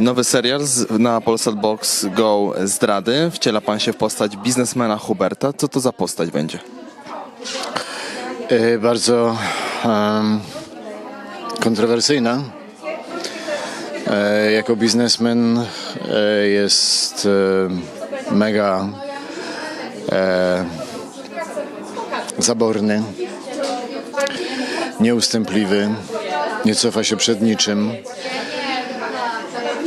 Nowy serial na Polsat Box Go Zdrady. Wciela pan się w postać biznesmena Huberta. Co to za postać będzie? E, bardzo em, kontrowersyjna. E, jako biznesmen e, jest e, mega e, zaborny, nieustępliwy, nie cofa się przed niczym.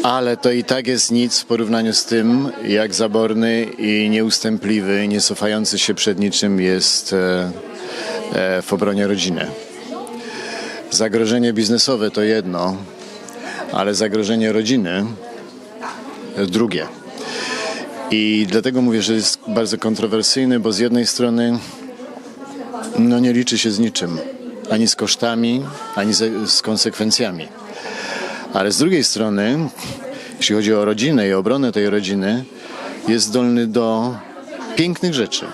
Ale to i tak jest nic w porównaniu z tym, jak zaborny i nieustępliwy, nie cofający się przed niczym jest e, e, w obronie rodziny. Zagrożenie biznesowe to jedno, ale zagrożenie rodziny to drugie. I dlatego mówię, że jest bardzo kontrowersyjny, bo z jednej strony no nie liczy się z niczym, ani z kosztami, ani z konsekwencjami. Ale z drugiej strony, jeśli chodzi o rodzinę i obronę tej rodziny, jest zdolny do pięknych rzeczy.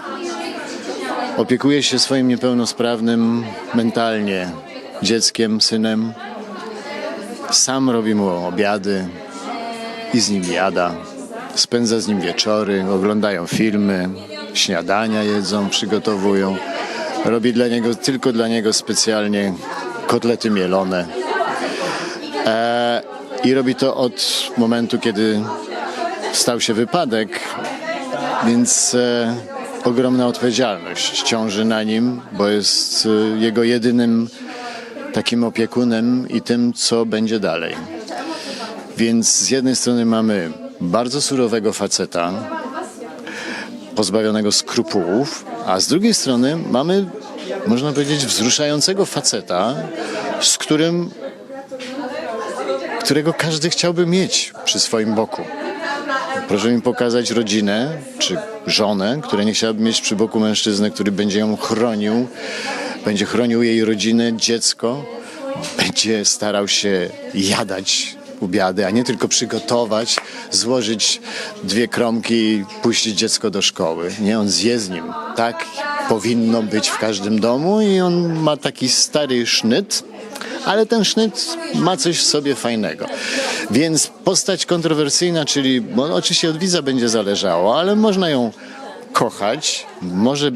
Opiekuje się swoim niepełnosprawnym mentalnie dzieckiem, synem. Sam robi mu obiady i z nim jada. Spędza z nim wieczory, oglądają filmy, śniadania jedzą, przygotowują. Robi dla niego, tylko dla niego specjalnie kotlety mielone. E, I robi to od momentu, kiedy stał się wypadek, więc e, ogromna odpowiedzialność ciąży na nim, bo jest e, jego jedynym takim opiekunem i tym, co będzie dalej. Więc z jednej strony mamy bardzo surowego faceta, pozbawionego skrupułów, a z drugiej strony mamy, można powiedzieć, wzruszającego faceta, z którym, którego każdy chciałby mieć przy swoim boku. Proszę mi pokazać rodzinę czy żonę, która nie chciałaby mieć przy boku mężczyznę, który będzie ją chronił, będzie chronił jej rodzinę, dziecko, będzie starał się jadać obiady, a nie tylko przygotować, złożyć dwie kromki i puścić dziecko do szkoły. Nie, on zje z nim. Tak powinno być w każdym domu i on ma taki stary sznyt, ale ten sznyt ma coś w sobie fajnego. Więc postać kontrowersyjna, czyli bo oczywiście od widza będzie zależało, ale można ją kochać, może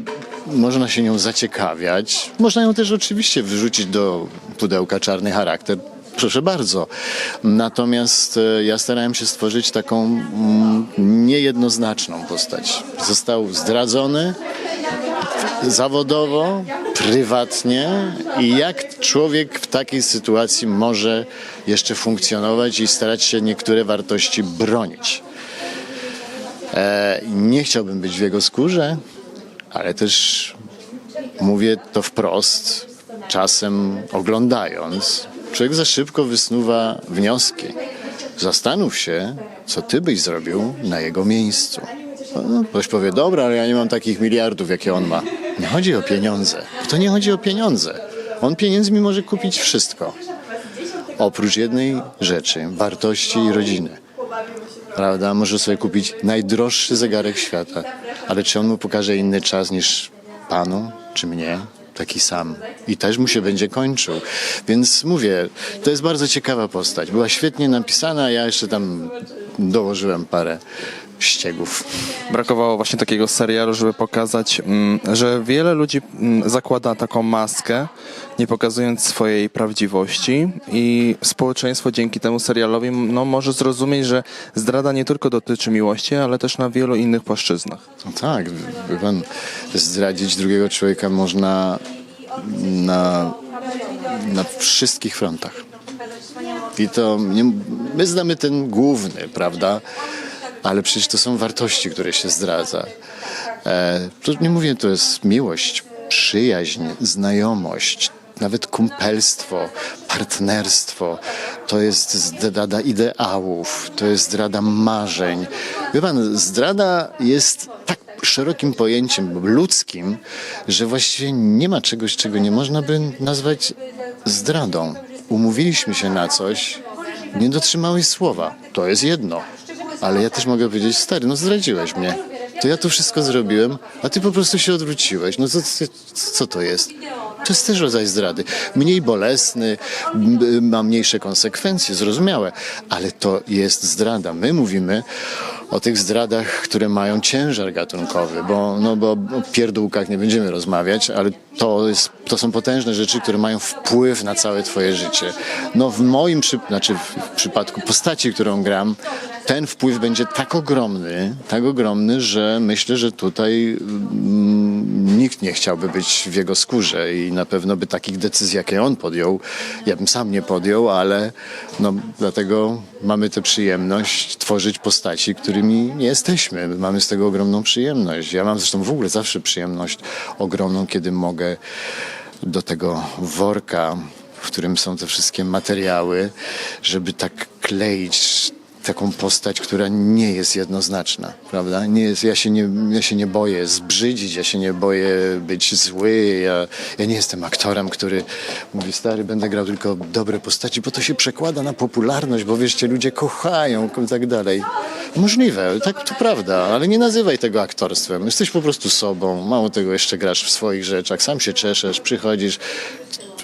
można się nią zaciekawiać, można ją też oczywiście wyrzucić do pudełka czarny charakter. Proszę bardzo. Natomiast e, ja starałem się stworzyć taką mm, niejednoznaczną postać. Został zdradzony, zawodowo, prywatnie i jak człowiek w takiej sytuacji może jeszcze funkcjonować i starać się niektóre wartości bronić. E, nie chciałbym być w jego skórze, ale też mówię to wprost, czasem oglądając, człowiek za szybko wysnuwa wnioski. Zastanów się, co ty byś zrobił na jego miejscu. No, ktoś powie, dobra, ale ja nie mam takich miliardów, jakie on ma. Nie chodzi o pieniądze. To nie chodzi o pieniądze. On pieniędzmi może kupić wszystko. Oprócz jednej rzeczy, wartości i rodziny. Prawda? Może sobie kupić najdroższy zegarek świata. Ale czy on mu pokaże inny czas niż panu, czy mnie? Taki sam. I też mu się będzie kończył. Więc mówię, to jest bardzo ciekawa postać. Była świetnie napisana, ja jeszcze tam dołożyłem parę ściegów. Brakowało właśnie takiego serialu, żeby pokazać, mm, że wiele ludzi mm, zakłada taką maskę, nie pokazując swojej prawdziwości i społeczeństwo dzięki temu serialowi no, może zrozumieć, że zdrada nie tylko dotyczy miłości, ale też na wielu innych płaszczyznach. No tak, pan, zdradzić drugiego człowieka można na, na wszystkich frontach. I to nie, my znamy ten główny, prawda? Ale przecież to są wartości, które się zdradza. E, to nie mówię, to jest miłość, przyjaźń, znajomość, nawet kumpelstwo, partnerstwo. To jest zdrada ideałów, to jest zdrada marzeń. Wie pan, zdrada jest tak szerokim pojęciem ludzkim, że właściwie nie ma czegoś, czego nie można by nazwać zdradą. Umówiliśmy się na coś, nie dotrzymałeś słowa. To jest jedno. Ale ja też mogę powiedzieć, stary, no zdradziłeś mnie. To ja to wszystko zrobiłem, a ty po prostu się odwróciłeś. No co, co, co to jest? To jest też rodzaj zdrady. Mniej bolesny, ma mniejsze konsekwencje, zrozumiałe, ale to jest zdrada. My mówimy o tych zdradach, które mają ciężar gatunkowy, bo, no, bo o pierdółkach nie będziemy rozmawiać, ale to, jest, to są potężne rzeczy, które mają wpływ na całe twoje życie. No w moim, znaczy w przypadku postaci, którą gram, ten wpływ będzie tak ogromny, tak ogromny, że myślę, że tutaj mm, nikt nie chciałby być w jego skórze i na pewno by takich decyzji, jakie on podjął, ja bym sam nie podjął, ale no, dlatego mamy tę przyjemność tworzyć postaci, którymi nie jesteśmy. Mamy z tego ogromną przyjemność. Ja mam zresztą w ogóle zawsze przyjemność ogromną, kiedy mogę do tego worka, w którym są te wszystkie materiały, żeby tak kleić taką postać, która nie jest jednoznaczna, prawda? Nie jest, ja, się nie, ja się nie boję zbrzydzić, ja się nie boję być zły, ja, ja nie jestem aktorem, który mówi, stary, będę grał tylko dobre postaci, bo to się przekłada na popularność, bo wiesz, cię ludzie kochają i tak dalej. Możliwe, tak to prawda, ale nie nazywaj tego aktorstwem. Jesteś po prostu sobą, mało tego jeszcze grasz w swoich rzeczach, sam się czeszesz, przychodzisz,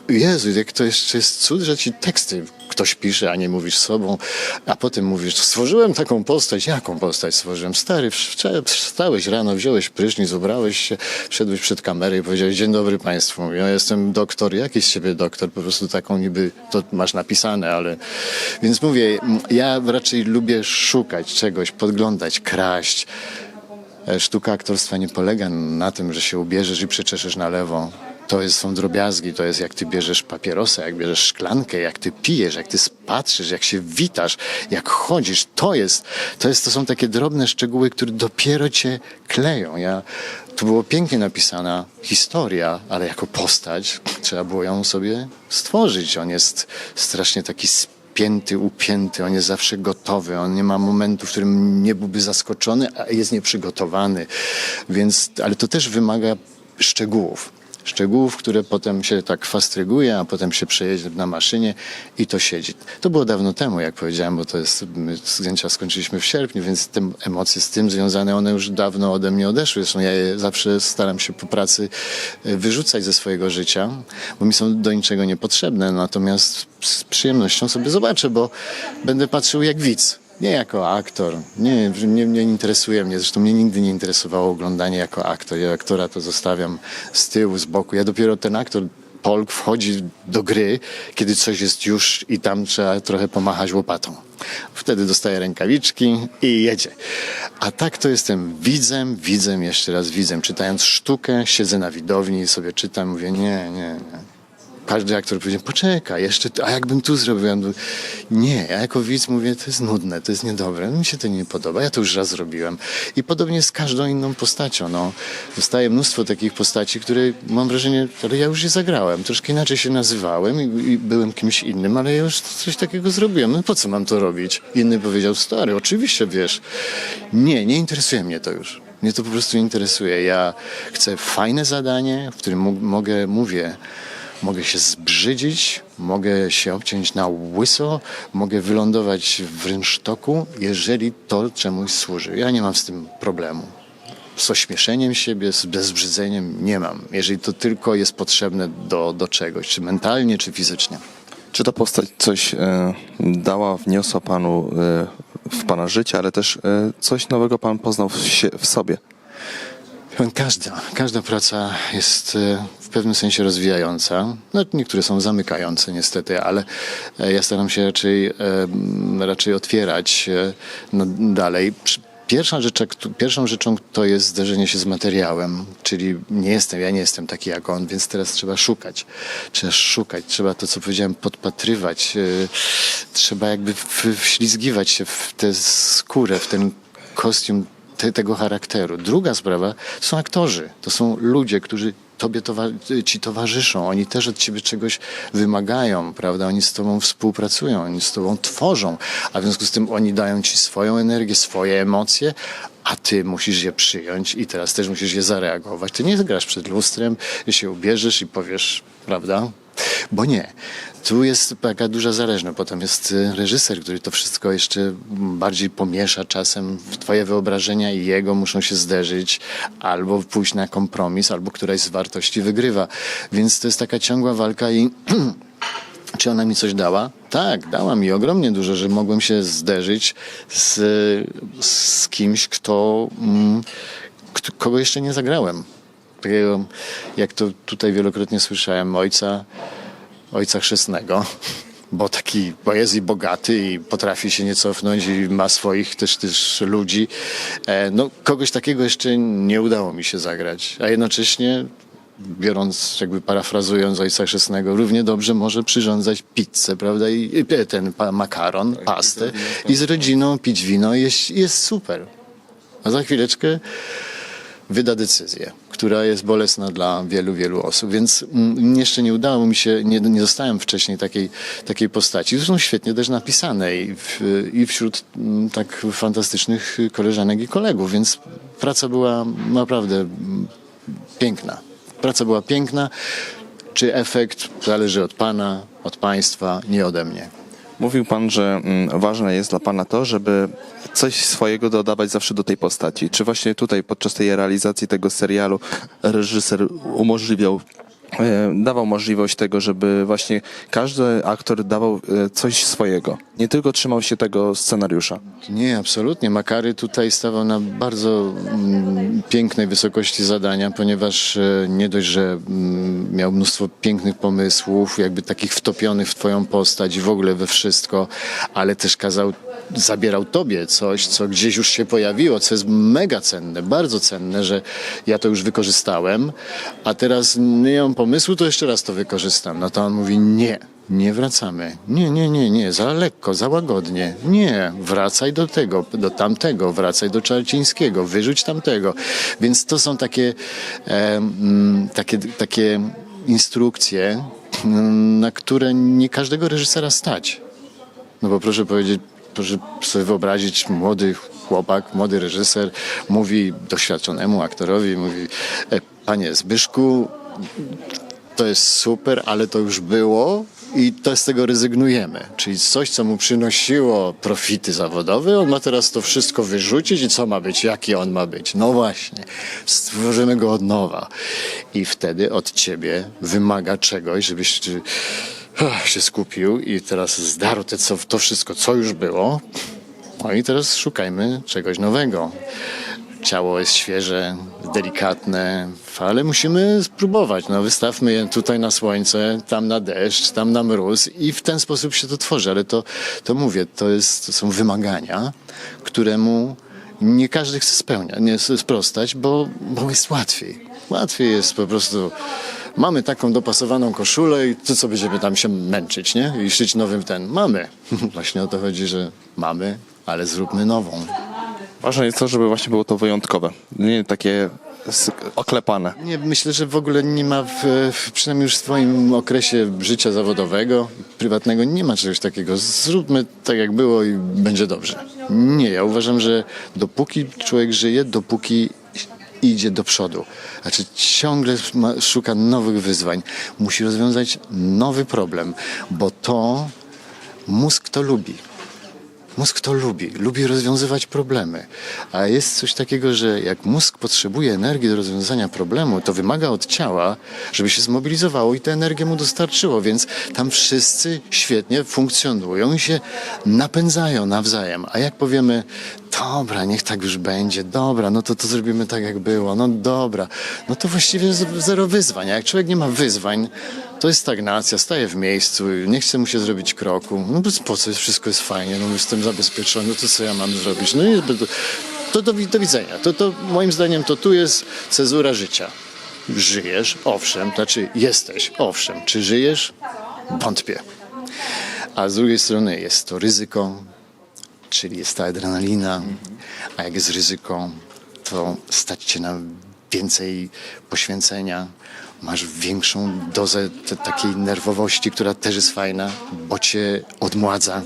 Jezu, jak to jeszcze jest cud, że ci teksty ktoś pisze, a nie mówisz sobą, a potem mówisz, stworzyłem taką postać. Jaką postać stworzyłem? Stary, wstałeś rano, wziąłeś prysznic, ubrałeś się, wszedłeś przed kamerę i powiedziałeś, dzień dobry państwu, ja jestem doktor, jaki z ciebie doktor? Po prostu taką niby, to masz napisane, ale... Więc mówię, ja raczej lubię szukać czegoś, podglądać, kraść. E, Sztuka aktorstwa nie polega na tym, że się ubierzesz i przeczeszesz na lewo. To jest, są drobiazgi, to jest jak ty bierzesz papierosa, jak bierzesz szklankę, jak ty pijesz, jak ty patrzysz, jak się witasz, jak chodzisz. To jest, to jest, to są takie drobne szczegóły, które dopiero cię kleją. Ja, tu było pięknie napisana historia, ale jako postać trzeba było ją sobie stworzyć. On jest strasznie taki spięty, upięty, on jest zawsze gotowy, on nie ma momentu, w którym nie byłby zaskoczony, a jest nieprzygotowany. Więc, ale to też wymaga szczegółów. Szczegółów, które potem się tak fastryguje, a potem się przejedzie na maszynie i to siedzi. To było dawno temu, jak powiedziałem, bo to jest, my zdjęcia skończyliśmy w sierpniu, więc te emocje z tym związane, one już dawno ode mnie odeszły. Zresztą ja je zawsze staram się po pracy e, wyrzucać ze swojego życia, bo mi są do niczego niepotrzebne, natomiast z przyjemnością sobie zobaczę, bo będę patrzył jak widz. Nie jako aktor. Nie, nie, nie interesuje mnie. Zresztą mnie nigdy nie interesowało oglądanie jako aktor. Ja aktora to zostawiam z tyłu, z boku. Ja dopiero ten aktor, Polk, wchodzi do gry, kiedy coś jest już i tam trzeba trochę pomachać łopatą. Wtedy dostaje rękawiczki i jedzie. A tak to jestem widzem, widzem, jeszcze raz widzem. Czytając sztukę, siedzę na widowni i sobie czytam, mówię nie, nie, nie każdy aktor powiedział, poczekaj, jeszcze, a jakbym tu zrobił? Ja nie, ja jako widz mówię, to jest nudne, to jest niedobre, mi się to nie podoba, ja to już raz zrobiłem. I podobnie z każdą inną postacią, no. Dostaję mnóstwo takich postaci, które mam wrażenie, ale ja już je zagrałem, troszkę inaczej się nazywałem i, i byłem kimś innym, ale ja już coś takiego zrobiłem, no po co mam to robić? Inny powiedział, stary, oczywiście wiesz. Nie, nie interesuje mnie to już. Mnie to po prostu interesuje. Ja chcę fajne zadanie, w którym mo- mogę, mówię, Mogę się zbrzydzić, mogę się obciąć na łyso, mogę wylądować w rynsztoku, jeżeli to czemuś służy. Ja nie mam z tym problemu. Z ośmieszeniem siebie, z bezbrzydzeniem nie mam. Jeżeli to tylko jest potrzebne do, do czegoś, czy mentalnie, czy fizycznie. Czy ta postać coś e, dała, wniosła panu e, w pana życie, ale też e, coś nowego pan poznał w, w sobie? Każda, każda praca jest e, pewnym sensie rozwijająca. No, niektóre są zamykające niestety, ale e, ja staram się raczej, raczej otwierać e, no, dalej. Pierwsza rzecz, pierwszą rzeczą to jest zderzenie się z materiałem, czyli nie jestem, ja nie jestem taki jak on, więc teraz trzeba szukać. Trzeba szukać, trzeba to, co powiedziałem, podpatrywać. e, Trzeba jakby wślizgiwać się w tę skórę, w ten kostium te, tego charakteru. Druga sprawa to są aktorzy. To są ludzie, którzy tobie towa- ci towarzyszą. Oni też od ciebie czegoś wymagają, prawda? Oni z tobą współpracują, oni z tobą tworzą, a w związku z tym oni dają ci swoją energię, swoje emocje, a ty musisz je przyjąć i teraz też musisz je zareagować. Ty nie grasz przed lustrem, się ubierzesz i powiesz, prawda? Bo nie. Tu jest taka duża zależność. Potem jest y, reżyser, który to wszystko jeszcze bardziej pomiesza czasem twoje wyobrażenia i jego muszą się zderzyć albo pójść na kompromis, albo któraś z wartości wygrywa. Więc to jest taka ciągła walka i Czy ona mi coś dała? Tak, dała mi ogromnie dużo, że mogłem się zderzyć z, z kimś, kto, mm, kogo jeszcze nie zagrałem. Takiego, jak to tutaj wielokrotnie słyszałem, ojca, ojca chrzestnego, bo taki, bo jest i bogaty i potrafi się nie cofnąć i ma swoich też, też ludzi. E, no, kogoś takiego jeszcze nie udało mi się zagrać, a jednocześnie biorąc, jakby parafrazując Ojca Chrzestnego, równie dobrze może przyrządzać pizzę, prawda, i ten makaron, pastę i z rodziną pić wino jest, jest super. A za chwileczkę wyda decyzję, która jest bolesna dla wielu, wielu osób. Więc mm, jeszcze nie udało mi się, nie, nie dostałem wcześniej takiej, takiej postaci. Zresztą świetnie też napisanej w, i wśród mm, tak fantastycznych koleżanek i kolegów, więc praca była naprawdę mm, piękna. Praca była piękna. Czy efekt zależy od Pana, od Państwa, nie ode mnie. Mówił pan, że mm, ważne jest dla pana to, żeby coś swojego dodawać zawsze do tej postaci. Czy właśnie tutaj podczas tej realizacji tego serialu reżyser umożliwiał, dawał możliwość tego, żeby właśnie każdy aktor dawał e, coś swojego. Nie tylko trzymał się tego scenariusza. Nie, absolutnie. Makary tutaj stawał na bardzo mm, pięknej wysokości zadania, ponieważ e, nie dość, że mm, miał mnóstwo pięknych pomysłów, jakby takich wtopionych w twoją postać i w ogóle we wszystko, ale też kazał, zabierał tobie coś, co gdzieś już się pojawiło, co jest mega cenne, bardzo cenne, że ja to już wykorzystałem, a teraz nie mam pomysłu, to jeszcze raz to wykorzystam. No to on mówi nie. Nie wracamy. Nie, nie, nie, nie, za lekko, za łagodnie. Nie, wracaj do tego, do tamtego, wracaj do Czarcińskiego, wyrzuć tamtego. Więc to są takie, e, takie, takie instrukcje, na które nie każdego reżysera stać. No bo proszę powiedzieć, proszę sobie wyobrazić, młody chłopak, młody reżyser mówi doświadczonemu aktorowi, mówi, e, panie Zbyszku, to jest super, ale to już było i to z tego rezygnujemy. Czyli coś, co mu przynosiło profity zawodowe, on ma teraz to wszystko wyrzucić i co ma być, jaki on ma być. No właśnie, stworzymy go od nowa. I wtedy od ciebie wymaga czegoś, żebyś się skupił i teraz zdarł te, co, to wszystko, co już było. No i teraz szukajmy czegoś nowego. Ciało jest świeże, delikatne, ale musimy spróbować. No, wystawmy je tutaj na słońce, tam na deszcz, tam na mróz i w ten sposób się to tworzy. Ale to, to mówię, to, jest, to są wymagania, któremu nie każdy chce spełniać, nie sprostać, bo, bo jest łatwiej. Łatwiej jest po prostu. Mamy taką dopasowaną koszulę i to co będziemy tam się męczyć, nie? I szyć nowym ten. Mamy. Właśnie o to chodzi, że mamy, ale zróbmy nową. Ważne jest to, żeby właśnie było to wyjątkowe. Nie takie oklepane. Nie, myślę, że w ogóle nie ma, w, przynajmniej już w swoim okresie życia zawodowego, prywatnego, nie ma czegoś takiego. Zróbmy tak, jak było i będzie dobrze. Nie, ja uważam, że dopóki człowiek żyje, dopóki idzie do przodu. Znaczy ciągle szuka nowych wyzwań. Musi rozwiązać nowy problem, bo to mózg to lubi. Mózg to lubi, lubi rozwiązywać problemy. A jest coś takiego, że jak mózg potrzebuje energii do rozwiązania problemu, to wymaga od ciała, żeby się zmobilizowało i tę energię mu dostarczyło. Więc tam wszyscy świetnie funkcjonują i się napędzają nawzajem. A jak powiemy, dobra, niech tak już będzie, dobra, no to to zrobimy tak, jak było, no dobra, no to właściwie zero wyzwań. A jak człowiek nie ma wyzwań, to jest stagnacja, staje w miejscu, nie chce mu się zrobić kroku. No bez po co, wszystko jest fajnie, no jestem zabezpieczony, no to co ja mam zrobić? No i to do, do widzenia. To, to moim zdaniem to tu jest cezura życia. Żyjesz, owszem, znaczy jesteś, owszem. Czy żyjesz? Wątpię. A z drugiej strony jest to ryzyko, czyli jest ta adrenalina, a jak jest ryzyko, to stać cię na więcej poświęcenia, masz większą dozę takiej nerwowości, która też jest fajna, bo cię odmładza.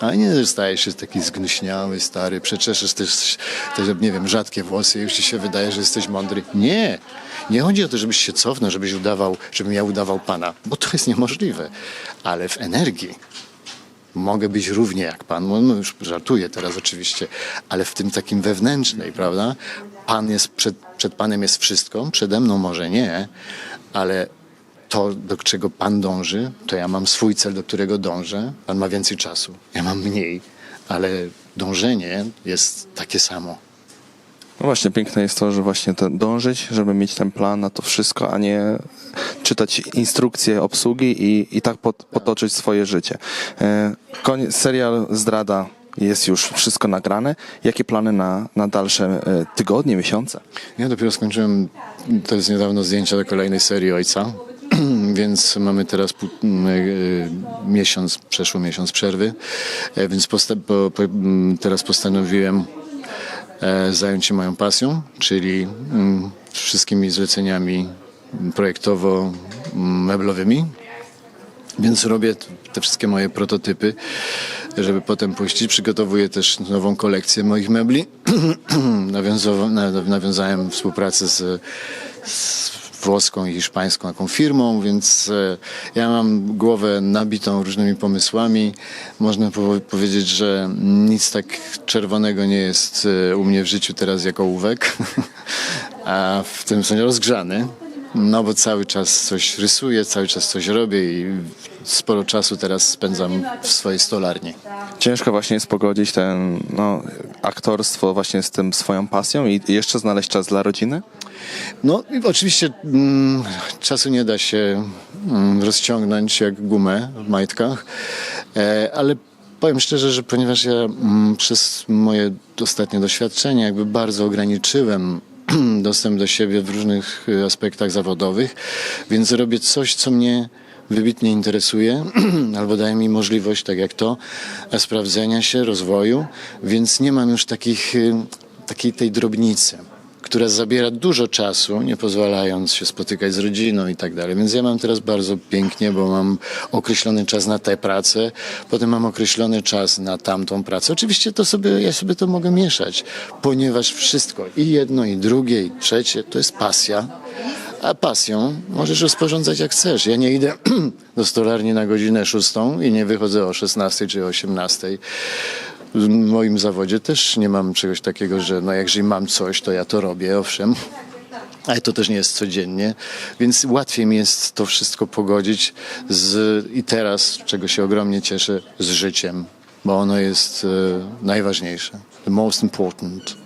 A nie, że stajesz się taki zgnuśniały, stary, przeczeszesz też, też, nie wiem, rzadkie włosy i już ci się wydaje, że jesteś mądry. Nie! Nie chodzi o to, żebyś się cofnął, żebyś udawał, żebym ja udawał pana, bo to jest niemożliwe. Ale w energii mogę być równie jak pan, no, no już żartuję teraz oczywiście, ale w tym takim wewnętrznej, prawda? Pan jest, przed, przed panem jest wszystko, przede mną może nie, ale to, do czego pan dąży, to ja mam swój cel, do którego dążę. Pan ma więcej czasu, ja mam mniej, ale dążenie jest takie samo. No właśnie, piękne jest to, że właśnie to dążyć, żeby mieć ten plan na to wszystko, a nie czytać instrukcje obsługi i, i tak pot, potoczyć swoje życie. E, serial Zdrada jest już wszystko nagrane. Jakie plany na, na dalsze e, tygodnie, miesiące? Ja dopiero skończyłem teraz niedawno zdjęcia do kolejnej serii Ojca, więc mamy teraz pół, e, miesiąc, przeszło miesiąc przerwy, więc posta- po, po, teraz postanowiłem zająć się moją pasją, czyli wszystkimi zleceniami projektowo-meblowymi. Więc robię te wszystkie moje prototypy, żeby potem puścić. Przygotowuję też nową kolekcję moich mebli. Nawiązałem współpracę z, z włoską i hiszpańską taką firmą, więc e, ja mam głowę nabitą różnymi pomysłami. Można po- powiedzieć, że nic tak czerwonego nie jest e, u mnie w życiu teraz jako ołówek, a w tym sensie rozgrzany. No bo cały czas coś rysuję, cały czas coś robię i sporo czasu teraz spędzam w swojej stolarni. Ciężko właśnie jest pogodzić ten no, aktorstwo właśnie z tym swoją pasją i jeszcze znaleźć czas dla rodziny? No oczywiście mm, czasu nie da się mm, rozciągnąć jak gumę w majtkach, e, ale powiem szczerze, że ponieważ ja mm, przez moje ostatnie doświadczenie jakby bardzo ograniczyłem dostęp do siebie w różnych y, aspektach zawodowych, więc robię coś, co mnie wybitnie interesuje, albo daje mi możliwość, tak jak to, e, sprawdzenia się, rozwoju, więc nie mam już takich, y, takiej tej drobnicy która zabiera dużo czasu, nie pozwalając się spotykać z rodziną i tak dalej. Więc ja mam teraz bardzo pięknie, bo mam określony czas na tę pracę, potem mam określony czas na tamtą pracę. Oczywiście to sobie, ja sobie to mogę mieszać, ponieważ wszystko, i jedno, i drugie, i trzecie, to jest pasja. A pasją możesz rozporządzać jak chcesz. Ja nie idę do stolarni na godzinę szóstą i nie wychodzę o 16 czy 18. W moim zawodzie też nie mam czegoś takiego, że no jeżeli mam coś, to ja to robię, owszem. Ale to też nie jest codziennie, więc łatwiej mi jest to wszystko pogodzić z, i teraz, czego się ogromnie cieszę, z życiem, bo ono jest e, najważniejsze. The most important.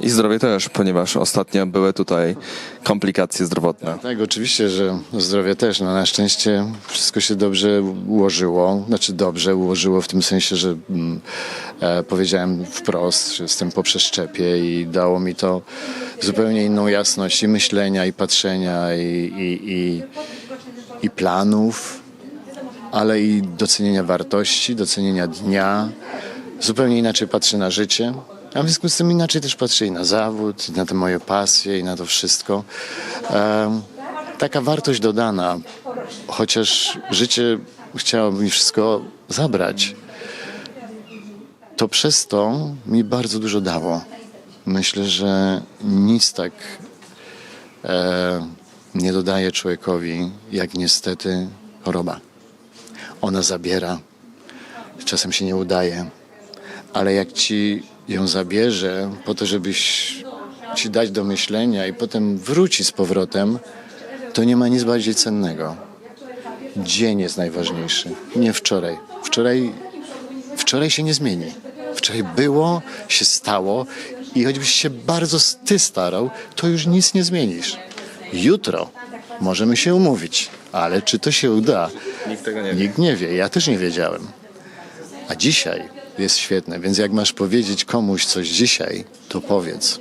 I zdrowie też, ponieważ ostatnio były tutaj komplikacje zdrowotne. Tak, oczywiście, że zdrowie też. No, na szczęście wszystko się dobrze ułożyło. Znaczy dobrze ułożyło w tym sensie, że mm, e, powiedziałem wprost, że jestem po przeszczepie i dało mi to zupełnie inną jasność i myślenia, i patrzenia, i, i, i, i planów, ale i docenienia wartości, docenienia dnia. Zupełnie inaczej patrzę na życie. A w związku z tym inaczej też patrzę na zawód, na te moje pasje, i na to wszystko. Em, taka wartość dodana, chociaż życie chciałoby mi wszystko zabrać, to przez to mi bardzo dużo dało. Myślę, że nic tak e, nie dodaje człowiekowi, jak niestety choroba. Ona zabiera, czasem się nie udaje, ale jak ci ją zabierze po to, żebyś ci dać do myślenia i potem wróci z powrotem, to nie ma nic bardziej cennego. Dzień jest najważniejszy, nie wczoraj. Wczoraj, wczoraj się nie zmieni. Wczoraj było, się stało i choćbyś się bardzo ty starał, to już nic nie zmienisz. Jutro możemy się umówić, ale czy to się uda? Nikt tego nie wie. Nikt nie wie, ja też nie wiedziałem. A dzisiaj jest świetne, więc jak masz powiedzieć komuś coś dzisiaj, to powiedz.